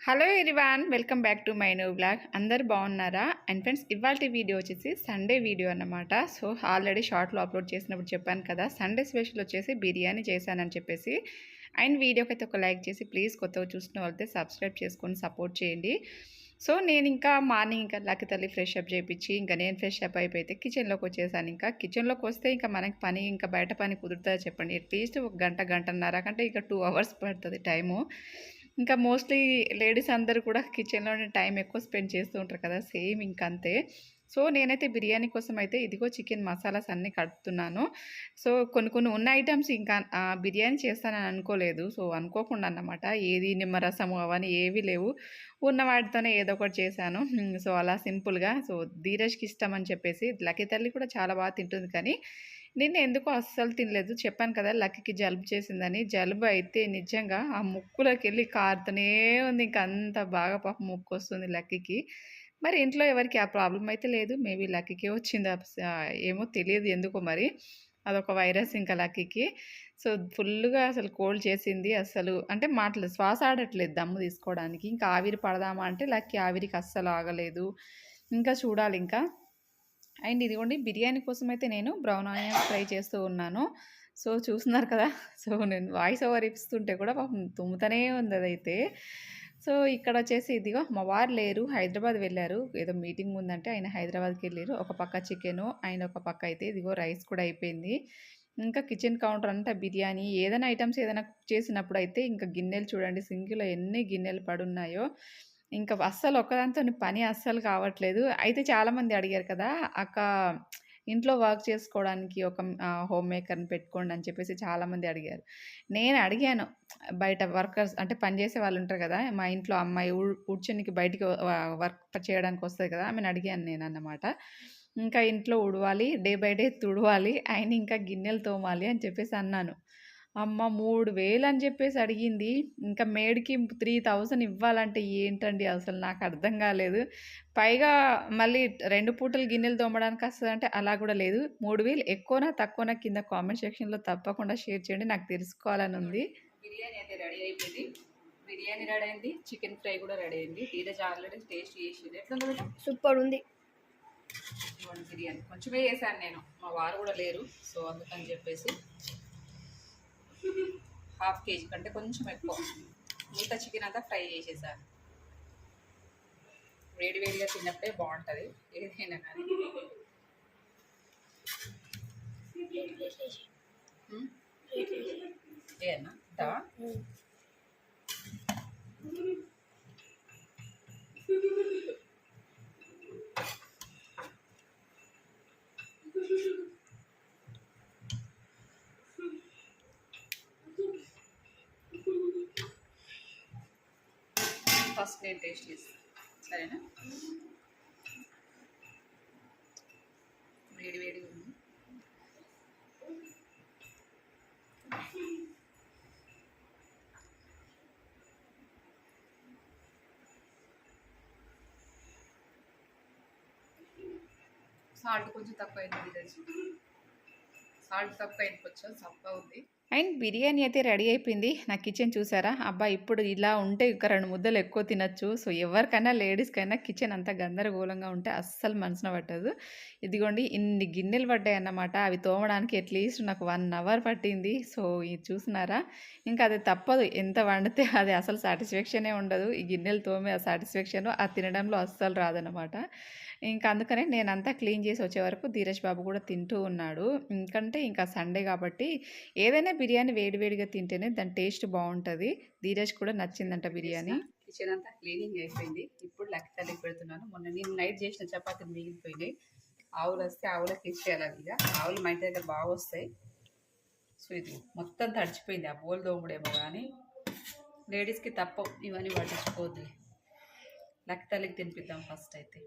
Hello everyone welcome back to my new blog. అందరు బాగున్నారా? And friends ఇవాళ video వచ్చేసి సండే వీడియో అన్నమాట. సో ఆల్రెడీ షార్ట్లో అప్లోడ్ చేసినప్పుడు చెప్పాను కదా సండే స్పెషల్ వచ్చేసి బిర్యానీ చేశానని చెప్పేసి. అండ్ వీడియోకి అయితే ఒక లైక్ చేసి ప్లీజ్ కొత్తగా చూసిన వాళ్ళైతే సబ్స్క్రైబ్ చేసుకొని సపోర్ట్ చేయండి. సో నేను ఇంకా మార్నింగ్ ఇంకా లక్కి తల్లి ఫ్రెష్ అప్ చేయించి ఇంకా నేను ఫ్రెష్ అప్ అయిపోయితే కిచెన్లోకి వచ్చేసాను ఇంకా. కిచెన్లోకి వస్తే ఇంకా మనకి పని ఇంకా బయట పని కుదురుతుందో చెప్పండి. అట్లీస్ట్ ఒక గంట గంటన్నర కంటే ఇంకా టూ అవర్స్ పడుతుంది టైము. ఇంకా మోస్ట్లీ లేడీస్ అందరూ కూడా కిచెన్లోనే టైం ఎక్కువ స్పెండ్ చేస్తూ ఉంటారు కదా సేమ్ ఇంకంతే. అంతే సో నేనైతే బిర్యానీ కోసం అయితే ఇదిగో చికెన్ మసాలాస్ అన్నీ కడుతున్నాను సో కొన్ని కొన్ని ఉన్న ఐటమ్స్ ఇంకా బిర్యానీ చేస్తానని అనుకోలేదు. సో అనుకోకుండా అన్నమాట. ఏది నిమ్మరసము అవన్నీ ఏవి లేవు. ఉన్న వాటితోనే ఏదో ఒకటి చేశాను. సో అలా సింపుల్గా. సో ధీరజ్కి ఇష్టం అని చెప్పేసి లక్కీ తల్లి కూడా చాలా బాగా తింటుంది కానీ నిన్న ఎందుకో అస్సలు తినలేదు. చెప్పాను కదా లక్కీకి జలుబు చేసిందని. జలుబు అయితే నిజంగా ఆ ముక్కులోకి వెళ్ళి కారుతూనే ఉంది. ఇంకా అంత బాగా పాపం ముక్కు వస్తుంది లక్కీకి. మరి ఇంట్లో ఎవరికి ఆ ప్రాబ్లం అయితే లేదు. మేబీ లక్కీకే వచ్చింది ఏమో తెలియదు ఎందుకో మరి. అదొక వైరస్ ఇంకా లక్కీకి. సో ఫుల్గా అసలు కోల్డ్ చేసింది అసలు అంటే మాటలేదు శ్వాస ఆడట్లేదు దమ్ము తీసుకోవడానికి. ఇంకా ఆవిరి పడదామా అంటే లక్కీ ఆవిరికి అస్సలు ఆగలేదు. ఇంకా చూడాలి ఇంకా అండ్ ఇదిగోండి బిర్యానీ కోసం అయితే నేను బ్రౌన్ ఆనియన్స్ ఫ్రై చేస్తూ ఉన్నాను. సో చూస్తున్నారు కదా సో నేను వాయిస్ ఓవర్ ఇస్తుంటే కూడా పాపం తుమ్ముతూనే ఉంది అదైతే సో ఇక్కడ వచ్చేసి ఇదిగో మా వారు లేరు హైదరాబాద్ వెళ్ళారు. ఏదో మీటింగ్ ఉందంటే ఆయన హైదరాబాద్కి వెళ్ళారు. ఒక పక్క చికెను ఆయన ఒక పక్క అయితే ఇదిగో రైస్ కూడా అయిపోయింది. ఇంకా కిచెన్ కౌంటర్ అంతా బిర్యానీ. ఏదైనా ఐటమ్స్ ఏదైనా కుక్ చేసినప్పుడు అయితే ఇంకా గిన్నెలు చూడండి సింగిలో ఎన్ని గిన్నెలు పడున్నాయో. ఇంకా అస్సలు ఒక్కదాంతో పని అస్సలు కావట్లేదు. అయితే చాలామంది అడిగారు కదా అక్క ఇంట్లో వర్క్ చేసుకోవడానికి ఒక హోమ్ మేకర్ని పెట్టుకోండి అని చెప్పేసి చాలామంది అడిగారు. నేను అడిగాను బయట వర్కర్స్ అంటే పనిచేసే వాళ్ళు ఉంటారు కదా మా ఇంట్లో అమ్మాయి ఊ- ఊడ్చనికి బయటికి వర్క్ చేయడానికి వస్తుంది కదా ఆమెను అడిగాను నేను అన్నమాట. ఇంకా ఇంట్లో ఉడవాలి డే బై డే తుడవాలి ఆయన ఇంకా గిన్నెలు తోమాలి అని చెప్పేసి అన్నాను. అమ్మ మూడు వేలు అని చెప్పేసి అడిగింది. ఇంకా మేడ్కి త్రీ థౌజండ్ ఇవ్వాలంటే ఏంటండి? అసలు నాకు అర్థం కాలేదు. పైగా మళ్ళీ రెండు పూటలు గిన్నెలు తోమడానికి వస్తుంది అంటే అలా కూడా లేదు. మూడు వేలు ఎక్కువనా తక్కువనా కింద కామెంట్ సెక్షన్లో తప్పకుండా షేర్ చేయండి. నాకు తెలుసుకోవాలని ఉంది. బిర్యానీ అయితే రెడీ అయిపోయింది. బిర్యానీ రెడీ అయింది. చికెన్ ఫ్రై కూడా రెడీ అయింది. ధీరజ్ ఆల్రెడీ టేస్ట్ చేసింది. ఎట్లా? సూపర్ ఉంది. బిర్యానీ. కొంచెమే వేసాను నేను. మా వారు కూడా లేరు. సో అందుకని చెప్పేసి హాఫ్ కేజీ కంటే కొంచెం ఎక్కువ. మిగతా చికెన్ అంతా ఫ్రై చేసేసాను వేడి వేడిగా తిన్నప్పుడే బాగుంటుంది ఏదైనా కానీ. ఏనా ఫస్ట్ నేను టేస్ట్ చేస్తాను సరేనా? వేడి వేడి ఉంది. సాల్ట్ కొంచెం తక్కువ అయింది తెలుసు. సాల్ట్ తక్కువ అయింది కొంచెం ఉంది. అండ్ బిర్యానీ అయితే రెడీ అయిపోయింది. నా కిచెన్ చూసారా? అబ్బా ఇప్పుడు ఇలా ఉంటే ఇక రెండు ముద్దలు ఎక్కువ తినచ్చు. సో ఎవరికైనా లేడీస్కైనా కిచెన్ అంతా గందరగోళంగా ఉంటే అస్సలు మనసున పట్టదు. ఇదిగోండి ఇన్ని గిన్నెలు పడ్డాయి అన్నమాట అవి తోమడానికి అట్లీస్ట్ నాకు వన్ అవర్ పట్టింది. సో ఇది చూసినారా? ఇంకా అది తప్పదు. ఎంత వండితే అది అసలు సాటిస్ఫాక్షనే ఉండదు. ఈ గిన్నెలు తోమే ఆ సాటిస్ఫాక్షన్ ఆ తినడంలో అస్సలు రాదనమాట ఇంకా అందుకనే నేనంతా క్లీన్ చేసి వచ్చే వరకు ధీరజ్ బాబు కూడా తింటూ ఉన్నాడు. ఎందుకంటే ఇంకా సండే కాబట్టి ఏదైనా బిర్యానీ వేడివేడిగా తింటేనే దాని టేస్ట్ బాగుంటుంది. ధీరజ్ కూడా నచ్చిందంట బిర్యానీ. కిచెన్ అంతా క్లీనింగ్ అయిపోయింది. ఇప్పుడు లెక్క తల్లికి పెడుతున్నాను. మొన్న నేను నైట్ చేసిన చపాతీలు మిగిలిపోయినాయి. ఆవులు వస్తే ఆవులకి ఇచ్చేయాలి అవి ఇక. ఆవులు మా ఇంటి దగ్గర బాగా వస్తాయి. సో ఇది మొత్తం తడిచిపోయింది. ఆ బోల్ దోముడేమో కానీ లేడీస్కి తప్పవు. ఇవన్నీ పట్టించుకోవద్దు లెక్క తల్లికి తినిపిద్దాం ఫస్ట్ అయితే.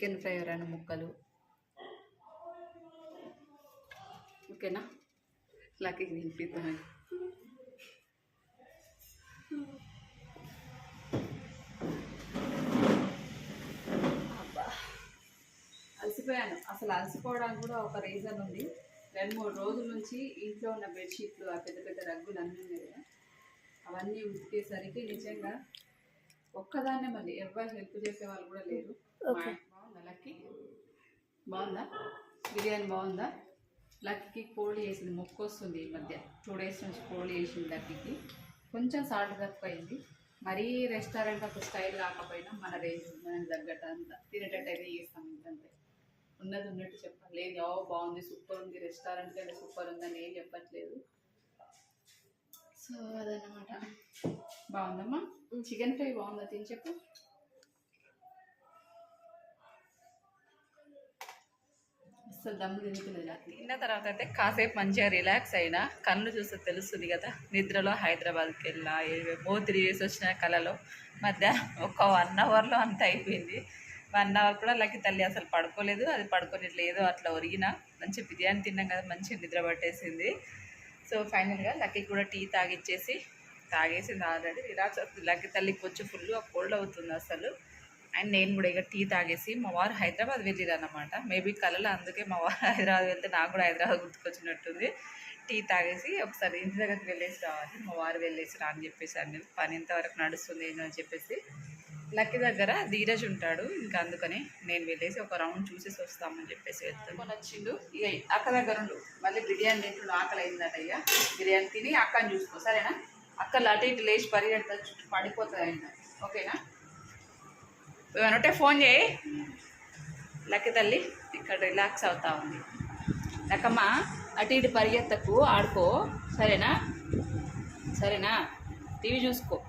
చికెన్ ఫ్రై రెండు ముక్కలు. ఓకేనా? లక్కీకి తినిపిద్దామని అబ్బా. అలసిపోయాను. అసలు అలసిపోవడానికి కూడా ఒక రీజన్ ఉంది. రెండు మూడు రోజుల నుంచి ఇంట్లో ఉన్న బెడ్షీట్లు ఆ పెద్ద పెద్ద రగ్గులు అన్నీ ఉన్నాయి కదా. అవన్నీ ఉతికేసరికి నిజంగా ఒక్కదాన్నే మళ్ళీ ఎవరు హెల్ప్ చేసే వాళ్ళు కూడా లేరు. Okay. లక్కీ. బాగుందా? బిర్యానీ బాగుందా? లక్కీకి కోల్డ్ చేసింది మొక్కు వస్తుంది ఈ మధ్య. టూ డేస్ నుంచి కోల్డ్ చేసింది లక్కీకి. కొంచెం సాల్ట్ తక్కువ అయింది మరీ రెస్టారెంట్ ఒక స్టైల్ కాకపోయినా మన రేంజ్ మనకి తగ్గట్టు అంత తినేటట్టు అయితే చేస్తాం ఇంకంతే ఉన్నది ఉన్నట్టు చెప్పాలి. లేదు ఓ బాగుంది సూపర్ ఉంది రెస్టారెంట్ కంటే సూపర్ ఉందని ఏం చెప్పట్లేదు. సో అదన్నమాట. బాగుందమ్మా? చికెన్ ఫ్రై బాగుందా? తిని చెప్పు. అసలు దమ్ము తింటున్నది తిన్న తర్వాత అయితే కాసేపు మంచిగా రిలాక్స్ అయినా కళ్ళు చూస్తే తెలుస్తుంది కదా నిద్రలో హైదరాబాద్కి వెళ్ళా ఏవేమో తిరిగేసి వచ్చిన కళలో. మధ్య ఒక వన్ అవర్లో అంత అయిపోయింది. వన్ అవర్ కూడా లక్కి తల్లి అసలు పడుకోలేదు అది పడుకోలేదు అట్లా ఒరిగిన. మంచి బిర్యానీ తిన్నాం కదా మంచి నిద్ర పట్టేసింది. సో ఫైనల్గా లక్కీ కూడా టీ తాగిచ్చేసి తాగేసింది ఆల్రెడీ రిలాక్స్ అవుతుంది లక్కీ తల్లికి వచ్చి ఫుల్గా కోల్డ్ అవుతుంది అసలు. అండ్ నేను కూడా ఇక టీ తాగేసి మా వారు హైదరాబాద్ వెళ్ళిరు అనమాట మేబీ కళలో అందుకే మా వారు హైదరాబాద్ వెళ్తే నాకు కూడా హైదరాబాద్ గుర్తుకొచ్చినట్టుంది. టీ తాగేసి ఒకసారి ఇంటి దగ్గరికి వెళ్ళేసి రావాలి. మా వారు వెళ్ళేసి రా అని చెప్పేసి అని పని ఎంతవరకు నడుస్తుంది ఏంటో అని చెప్పేసి. లక్కి దగ్గర ధీరజ్ ఉంటాడు. ఇంకా అందుకని నేను వెళ్ళేసి ఒక రౌండ్ చూసేసి వస్తామని చెప్పేసి వెళ్తాను. వచ్చిండు. ఇక అక్క దగ్గర ఉండు. మళ్ళీ బిర్యానీ తింటుండు. ఆకలి అయిందట ఇక. బిర్యానీ తిని అక్కని చూసుకో. సరేనా? అక్క అటు ఇటు లేచి పరిగెడతా చుట్టూ పడిపోతుంది ఓకేనా? ఏమైనా ఫోన్ చేయి. లక్కి తల్లి ఇక్కడ రిలాక్స్ అవుతా ఉంది. లక్కమ్మ అటు ఇటు పరిగెత్తకు ఆడుకో. సరేనా? సరేనా? టీవీ చూసుకో.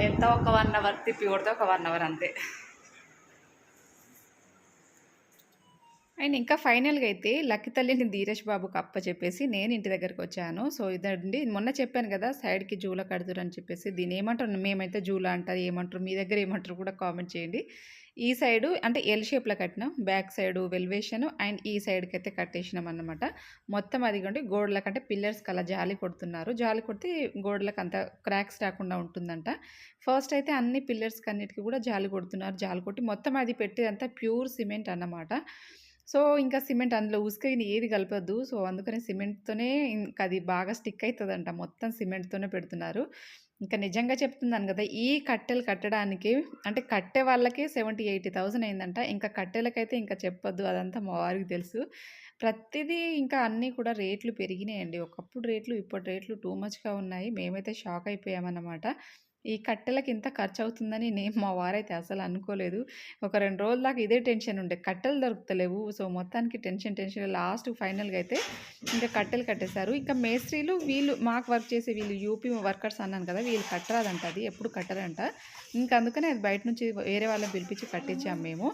ఎంత ఒక వన్ అవర్ తిప్పి కొడితే ఒక వన్ అవర్ అంతే. అండ్ ఇంకా ఫైనల్గా అయితే లక్కి తల్లిని ధీరజ్ బాబుకి అప్ప చెప్పేసి నేను ఇంటి దగ్గరకు వచ్చాను. సో ఇదండి. మొన్న చెప్పాను కదా సైడ్కి జూల కడుతురు అని చెప్పేసి. దీని ఏమంటారు? మేమైతే జూల అంటారు ఏమంటారు? మీ దగ్గర ఏమంటారు కూడా కామెంట్ చేయండి. ఈ సైడు అంటే ఎల్ షేప్లో కట్టినాం. బ్యాక్ సైడ్ వెల్వేషన్ అండ్ ఈ సైడ్కి అయితే కట్టేసినాం అనమాట మొత్తం అది కంటే గోడలకు అంటే పిల్లర్స్కి అలా జాలి కొడుతున్నారు. జాలి కొడితే గోడలకు అంత క్రాక్స్ రాకుండా ఉంటుందంట. ఫస్ట్ అయితే అన్ని పిల్లర్స్కి అన్నిటికీ కూడా జాలి కొడుతున్నారు. జాలి కొట్టి మొత్తం అది పెట్టేదంతా ప్యూర్ సిమెంట్ అన్నమాట. సో ఇంకా సిమెంట్ అందులో ఉసుక ఏది కలపద్దు. సో అందుకని సిమెంట్తోనే ఇంకా అది బాగా స్టిక్ అవుతుందంట మొత్తం సిమెంట్తోనే పెడుతున్నారు. ఇంకా నిజంగా చెప్తున్నాను కదా ఈ కట్టెలు కట్టడానికి అంటే కట్టే వాళ్ళకే సెవెంటీ ఎయిటీ థౌసండ్ అయిందంట. ఇంకా కట్టెలకైతే ఇంకా చెప్పొద్దు. అదంతా మా వారికి తెలుసు. ప్రతిదీ ఇంకా అన్నీ కూడా రేట్లు పెరిగినాయండి. ఒకప్పుడు రేట్లు ఇప్పుడు రేట్లు టూ మచ్గా ఉన్నాయి. మేమైతే షాక్ అయిపోయామన్నమాట ఈ కట్టెలకి ఇంత ఖర్చు అవుతుందని నేను మా వారైతే అసలు అనుకోలేదు. ఒక రెండు రోజుల దాకా ఇదే టెన్షన్ ఉండే. కట్టెలు దొరుకుతలేవు. సో మొత్తానికి టెన్షన్ టెన్షన్. లాస్ట్ ఫైనల్గా అయితే ఇంకా కట్టెలు కట్టేశారు. ఇంకా మేస్త్రీలు వీళ్ళు మాకు వర్క్ చేసే వీళ్ళు యూపీ వర్కర్స్ అన్నాను కదా వీళ్ళు కట్టరాదంట. అది ఎప్పుడు కట్టరంట. ఇంకా అందుకనే అది బయట నుంచి వేరే వాళ్ళని పిలిపించి కట్టించాం మేము.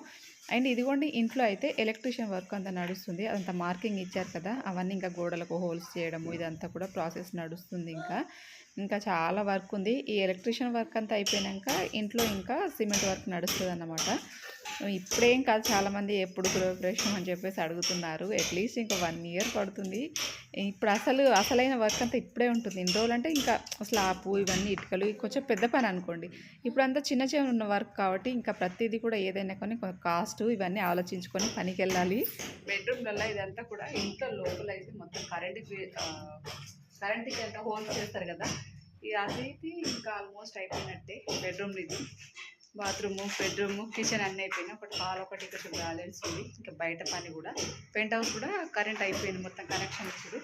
అండ్ ఇదిగోండి ఇంట్లో అయితే ఎలక్ట్రీషియన్ వర్క్ అంతా నడుస్తుంది. అదంతా మార్కింగ్ ఇచ్చారు కదా అవన్నీ ఇంకా గోడలకు హోల్స్ చేయడము ఇదంతా కూడా ప్రాసెస్ నడుస్తుంది ఇంకా. ఇంకా చాలా వర్క్ ఉంది. ఈ ఎలక్ట్రీషియన్ వర్క్ అంతా అయిపోయాక ఇంట్లో ఇంకా సిమెంట్ వర్క్ నడుస్తుంది అన్నమాట ఇప్పుడేం కాదు చాలామంది ఎప్పుడు గృహప్రవేశం అని చెప్పేసి అడుగుతున్నారు. అట్లీస్ట్ ఇంకా వన్ ఇయర్ పడుతుంది. ఇప్పుడు అసలు అసలైన వర్క్ అంతా ఇప్పుడే ఉంటుంది. ఇన్ని రోజులు అంటే ఇంకా స్లాపు ఇవన్నీ ఇటుకలు కొంచెం పెద్ద పని అనుకోండి. ఇప్పుడు అంతా చిన్న చిన్న ఉన్న వర్క్ కాబట్టి ఇంకా ప్రతిదీ కూడా ఏదైనా కానీ కాస్ట్ ఇవన్నీ ఆలోచించుకొని పనికి వెళ్ళాలి బెడ్రూమ్లలో ఇదంతా కూడా ఇంట్లో లోపల అయితే మొత్తం కరెంట్ కరెంట్కి అంటే హోల్స్ చేస్తారు కదా. ఇది అదైతే ఇంకా ఆల్మోస్ట్ అయిపోయినట్టే బెడ్రూమ్ ఇది. బాత్రూము బెడ్రూము కిచెన్ అన్నీ అయిపోయినాయి. ఒకటి హాల్ ఒకటి ఇక్కడ బ్యాలెన్స్ ఉంది. ఇంకా బయట పని కూడా. పెంట్ హౌస్ కూడా కరెంట్ అయిపోయింది మొత్తం కనెక్షన్ ఇచ్చుడు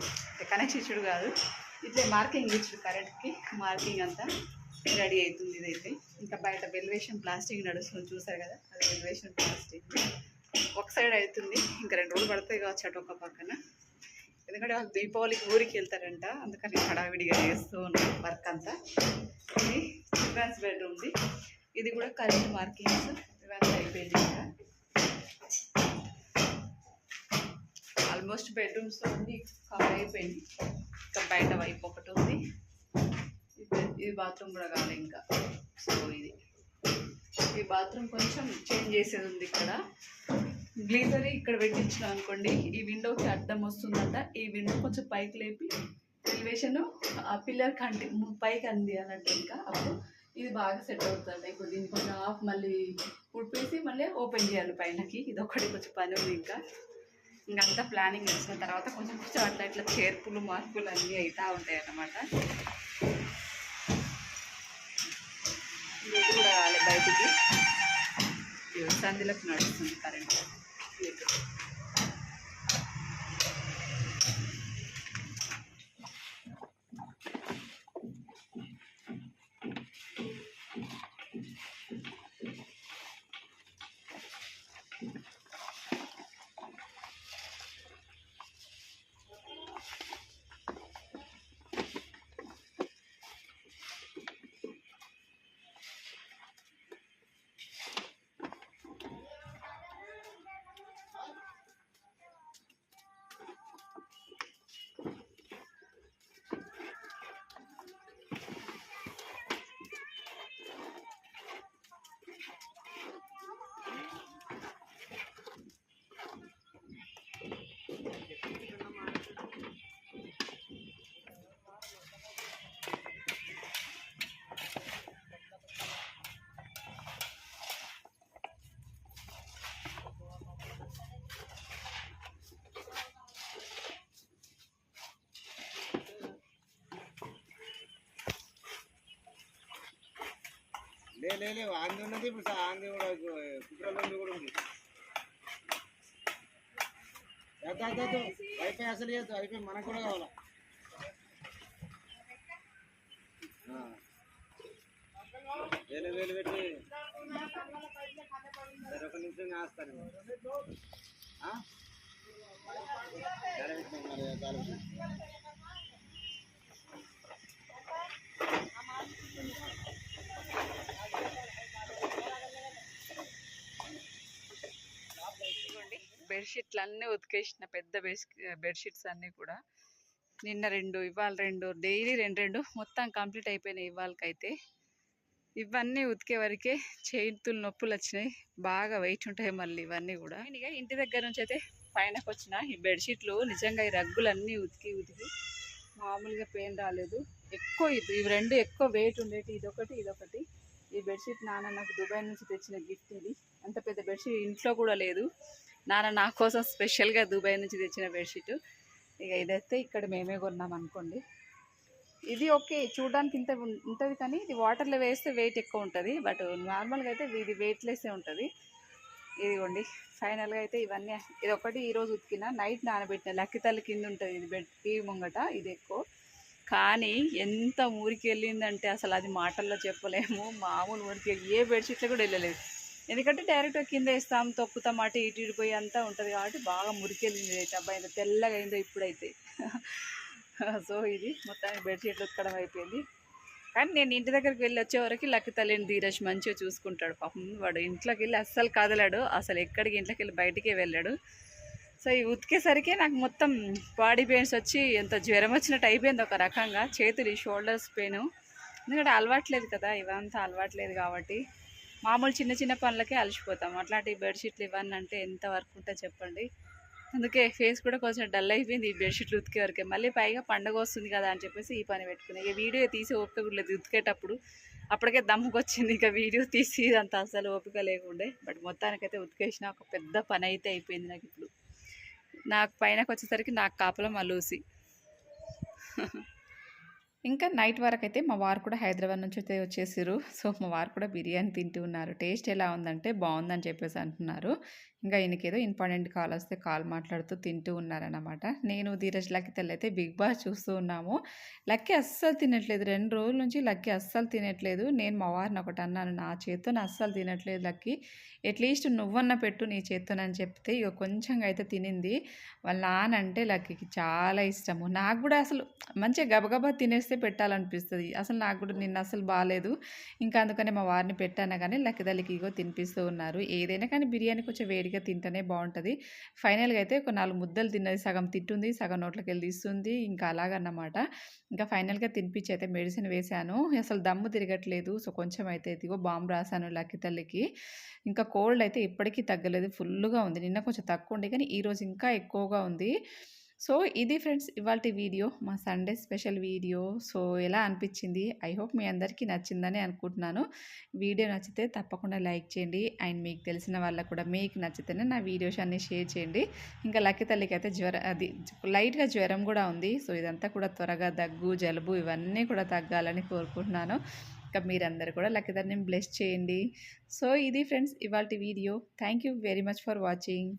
కనెక్షన్ ఇచ్చుడు కాదు. ఇట్లే మార్కింగ్ ఇచ్చుడు కరెంట్కి. మార్కింగ్ అంతా రెడీ అవుతుంది ఇదైతే. ఇంకా బయట వెల్వేషన్ ప్లాస్టిక్ నడుస్తుంది చూసారు కదా. అది వెల్వేషన్ ప్లాస్టిక్. ఒక సైడ్ అవుతుంది. ఇంకా రెండు రోజులు పడతాయి కావచ్చు అటు ఒక పక్కన. ఎందుకంటే వాళ్ళు దీపావళికి ఊరికి వెళ్తారంట. అందుకని హడావిడిగా చేస్తూ ఉన్నాం వర్క్ అంతా. ఇది చిల్డ్రన్స్ బెడ్రూమ్ది. ఇది కూడా కరెంట్ మార్కింగ్స్. ఇవంతా అయిపోయింది ఇంకా. ఆల్మోస్ట్ బెడ్రూమ్స్ అన్నీ కవర్ అయిపోయింది. ఇంకా బయట వైపు ఒకటి ఉంది. ఇది- ఇది బాత్రూమ్ కూడా కావాలి ఇంకా. సో ఇది. ఈ బాత్రూమ్ కొంచెం చేంజ్ చేసేది ఉంది ఇక్కడ. గ్లీజరీ ఇక్కడ పెట్టించిన అనుకోండి ఈ విండోకి అద్దం వస్తుందంట. ఈ విండో కొంచెం పైకి లేపి ఎలివేషన్ ఆ పిల్లర్ కంటి పైకి అంది అన్నట్టు ఇంకా. అప్పుడు ఇది బాగా సెట్ అవుతుంది ఇప్పుడు దీన్ని కొంచెం ఆఫ్ మళ్ళీ ఉడిపేసి మళ్ళీ ఓపెన్ చేయాలి పైనకి. ఇది ఒకటి కొంచెం పని ఉంది ఇంకా. ఇంకంతా ప్లానింగ్ వచ్చిన తర్వాత కొంచెం కొంచెం అట్లా ఇట్లా చేర్పులు మార్పులు అన్నీ అవుతూ ఉంటాయి అన్నమాట. ఇది కూడా బయటికి. ఇదిగో సంధిలోకి నడుస్తుంది కరెంట్ లే లే లేవు ఆంది ఉన్నది ఇప్పుడు సా- ఆంది కూడా కుట్రలో కూడా ఉంది. చేద్దాం, వైఫై అసలు చేద్దాం వైఫై మనకు కూడా కావాలా? ఆ. వేలు వేలు పెట్టి సరే ఒక నిమిషం కాస్తాను మరి, బెడ్షీట్లు అన్నీ ఉతికేసిన పెద్ద బెడ్ బెడ్షీట్స్ అన్నీ కూడా. నిన్న రెండు ఇవాళ రెండు డైలీ రెండు రెండు. మొత్తం కంప్లీట్ అయిపోయినాయి ఇవాళకైతే. ఇవన్నీ ఉతికే వరకే చేతులు నొప్పులు వచ్చినాయి. బాగా వెయిట్ ఉంటాయి మళ్ళీ ఇవన్నీ కూడా. ఇక ఇంటి దగ్గర నుంచి అయితే పైనకి వచ్చిన ఈ బెడ్షీట్లు నిజంగా ఈ రగ్గులన్నీ ఉతికి ఉతికి మామూలుగా పెయిన్ రాలేదు. ఎక్కువ ఇవి రెండు ఎక్కువ వెయిట్ ఉండేటి ఇదొకటి ఇదొకటి. ఈ బెడ్షీట్ నాన్న నాకు దుబాయ్ నుంచి తెచ్చిన గిఫ్ట్ ఇది. అంత పెద్ద బెడ్షీట్ ఇంట్లో కూడా లేదు. నాన్న నా కోసం స్పెషల్గా దుబాయ్ నుంచి తెచ్చిన బెడ్షీట్. ఇక ఇదైతే ఇక్కడ మేమే కొన్నాం అనుకోండి. ఇది ఓకే చూడడానికి ఇంత ఉంటుంది కానీ ఇది వాటర్లో వేస్తే వెయిట్ ఎక్కువ ఉంటుంది. బట్ నార్మల్గా అయితే ఇది వెయిట్లెస్సే ఉంటుంది. ఇదిగోండి ఫైనల్గా అయితే ఇవన్నీ ఇది ఒకటి ఈరోజు ఉతికిన. నైట్ నానబెట్టిన లక్కి తల్లి కింద ఉంటుంది ఇది బెడ్ టీవీ ముంగట ఇది ఎక్కువ. కానీ ఎంత ఊరికి వెళ్ళిందంటే అసలు అది మాటల్లో చెప్పలేము. మామూలు ఊరికి ఏ బెడ్షీట్లు కూడా వెళ్ళలేదు. ఎందుకంటే డైరెక్ట్గా కింద వేస్తాం తొక్కుతాం అటు ఇటు ఇటు అంతా ఉంటుంది కాబట్టి బాగా మురికెళ్ళింది. అయితే అబ్బాయి ఇంత తెల్లగా అయిందో ఇప్పుడైతే. సో ఇది మొత్తానికి బెడ్షీట్లు ఉతకడం అయిపోయింది. కానీ నేను ఇంటి దగ్గరికి వెళ్ళి వచ్చే వరకు లక్కి తల్లిని ధీరజ్ మంచిగా చూసుకుంటాడు. పాపం వాడు ఇంట్లోకి వెళ్ళి అస్సలు కదలాడు. అసలు ఎక్కడికి ఇంట్లోకి వెళ్ళి బయటికే వెళ్ళాడు. సో ఈ ఉతికేసరికి నాకు మొత్తం బాడీ పెయిన్స్ వచ్చి ఎంత జ్వరం వచ్చినట్టు అయిపోయింది ఒక రకంగా. చేతులు ఈ షోల్డర్స్ పెయిన్ ఎందుకంటే అలవాట్లేదు కదా ఇవంతా అలవాట్లేదు కాబట్టి. మామూలు చిన్న చిన్న పనులకే అలసిపోతాం. అట్లాంటి బెడ్షీట్లు ఇవన్నీ అంటే ఎంత వర్క్ ఉంటుందో చెప్పండి. అందుకే ఫేస్ కూడా కొంచెం డల్ అయిపోయింది ఈ బెడ్షీట్లు ఉతికే వరకే. మళ్ళీ పైగా పండగ వస్తుంది కదా అని చెప్పేసి ఈ పని పెట్టుకుని ఇక వీడియో తీసి ఓపిక కూడా లేదు. ఉతికేటప్పుడు అప్పటికే దమ్ముకు వచ్చింది ఇక వీడియో తీసి అంత అసలు ఓపిక లేకుండే. బట్ మొత్తానికైతే ఉతికేసిన ఒక పెద్ద పని అయితే అయిపోయింది నాకు ఇప్పుడు. నాకు పైనకు వచ్చేసరికి నాకు కాపలం అలూసి ఇంకా నైట్ వరకు అయితే మా వారు కూడా హైదరాబాద్ నుంచి అయితే వచ్చేసారు సో మా వారు కూడా బిర్యానీ తింటూ ఉన్నారు. టేస్ట్ ఎలా ఉందంటే బాగుందని చెప్పేసి అంటున్నారు. ఇంకా ఈయనకేదో ఇంపార్టెంట్ కాల్ వస్తే కాల్ మాట్లాడుతూ తింటూ ఉన్నారన్నమాట. నేను ధీరజ్ లక్కి తెల్ల అయితే బిగ్ బాస్ చూస్తూ ఉన్నాము. లక్కి అస్సలు తినట్లేదు. రెండు రోజుల నుంచి లక్కి అస్సలు తినట్లేదు. నేను మా వారిని ఒకటి అన్నాను నా చేత్తో అస్సలు తినట్లేదు లక్కి. అట్లీస్ట్ నువ్వన్న పెట్టు నీ చేత్తోనని చెప్తే ఇక కొంచెంగా అయితే తినింది. వాళ్ళ నాన్న అంటే లక్కీకి చాలా ఇష్టము. నాకు కూడా అసలు మంచిగా గబగబా తినేస్తే పెట్టాలనిపిస్తుంది. అసలు నాకు కూడా నిన్న అసలు బాగాలేదు ఇంకా అందుకనే మా వారిని పెట్టాను కానీ లక్కదల్లికి ఇగో తినిపిస్తూ ఉన్నారు. ఏదైనా కానీ బిర్యానీ కొంచెం వేడిగా తింటేనే బాగుంటుంది. ఫైనల్గా అయితే ఒక నాలుగు ముద్దలు తిన్నది. సగం తింటుంది సగం నోట్లోకి వెళ్ళి తీస్తుంది. ఇంకా అలాగన్నమాట. ఇంకా ఫైనల్గా తినిపించి అయితే మెడిసిన్ వేశాను. అసలు దమ్ము తిరగట్లేదు. సో కొంచెం అయితే ఇదిగో బాంబు రాశాను లక్కి తల్లికి. ఇంకా కోల్డ్ అయితే ఇప్పటికీ తగ్గలేదు. ఫుల్గా ఉంది. నిన్న కొంచెం తక్కువ ఉండే కానీ ఈరోజు ఇంకా ఎక్కువగా ఉంది. సో ఇది ఫ్రెండ్స్ ఇవాళ వీడియో మా సండే స్పెషల్ వీడియో. సో ఎలా అనిపించింది? ఐ హోప్ మీ అందరికీ నచ్చిందని అనుకుంటున్నాను. వీడియో నచ్చితే తప్పకుండా లైక్ చేయండి. అండ్ మీకు తెలిసిన వాళ్ళకు కూడా మీకు నచ్చితేనే నా వీడియోస్ అన్నీ షేర్ చేయండి. ఇంకా లక్కీ తల్లికి అయితే జ్వరం అది లైట్గా జ్వరం కూడా ఉంది. సో ఇదంతా కూడా త్వరగా దగ్గు జలుబు ఇవన్నీ కూడా తగ్గాలని కోరుకుంటున్నాను. ఇంకా మీరందరూ కూడా లక్కీదాన్ని బ్లెస్ చేయండి. సో ఇది ఫ్రెండ్స్ ఇవాళ video. Thank you very much for watching